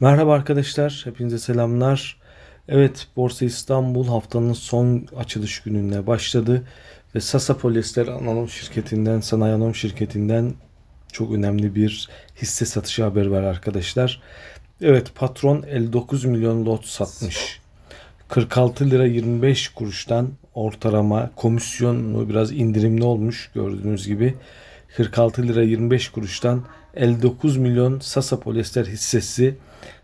Merhaba arkadaşlar, hepinize selamlar. Evet, Borsa İstanbul haftanın son açılış gününe başladı ve Sasa Polyester Anonim şirketinden, sanayi anonim şirketinden çok önemli bir hisse satışı haberi var arkadaşlar. Evet, patron 59 milyon lot satmış. 46 lira 25 kuruştan ortalama komisyonu biraz indirimli olmuş gördüğünüz gibi. 46 lira 25 kuruştan 59 milyon Sasa Polyester hissesi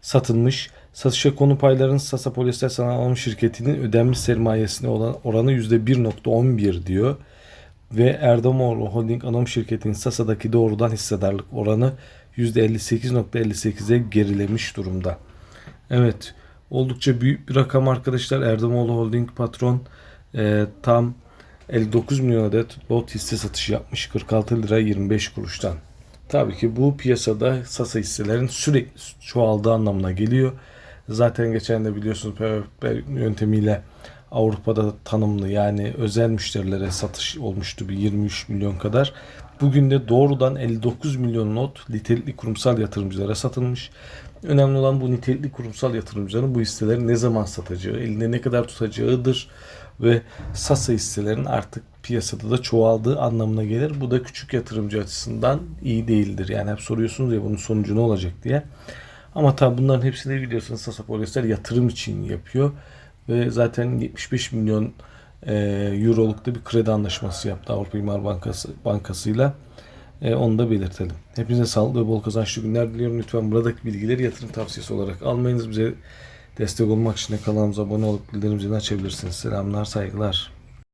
satılmış. Satışa konu payların Sasa Polyester Sanayi Anonim Şirketi'nin ödenmiş sermayesine olan oranı %1.11 diyor. Ve Erdomoğlu Holding Anonim Şirketi'nin Sasa'daki doğrudan hissedarlık oranı %58.58'e gerilemiş durumda. Evet oldukça büyük bir rakam arkadaşlar. Erdomoğlu Holding patron e, tam 59 milyon adet lot hisse satışı yapmış 46 lira 25 kuruştan. Tabii ki bu piyasada Sasa hisselerin sürekli çoğaldığı anlamına geliyor. Zaten geçen de biliyorsunuz PVP yöntemiyle Avrupa'da tanımlı yani özel müşterilere satış olmuştu bir 23 milyon kadar. Bugün de doğrudan 59 milyon not nitelikli kurumsal yatırımcılara satılmış. Önemli olan bu nitelikli kurumsal yatırımcıların bu hisseleri ne zaman satacağı, elinde ne kadar tutacağıdır ve Sasa hisselerin artık piyasada da çoğaldığı anlamına gelir. Bu da küçük yatırımcı açısından iyi değildir. Yani hep soruyorsunuz ya bunun sonucu ne olacak diye. Ama tabi bunların hepsini biliyorsunuz Sasa Polyester yatırım için yapıyor. Ve zaten 75 milyon e, euroluk da bir kredi anlaşması yaptı Avrupa İmar Bankası bankasıyla. E, onu da belirtelim. Hepinize sağlıklı ve bol kazançlı günler diliyorum. Lütfen buradaki bilgileri yatırım tavsiyesi olarak almayınız. Bize destek olmak için kanalımıza abone olup bildirim zilini açabilirsiniz. Selamlar, saygılar.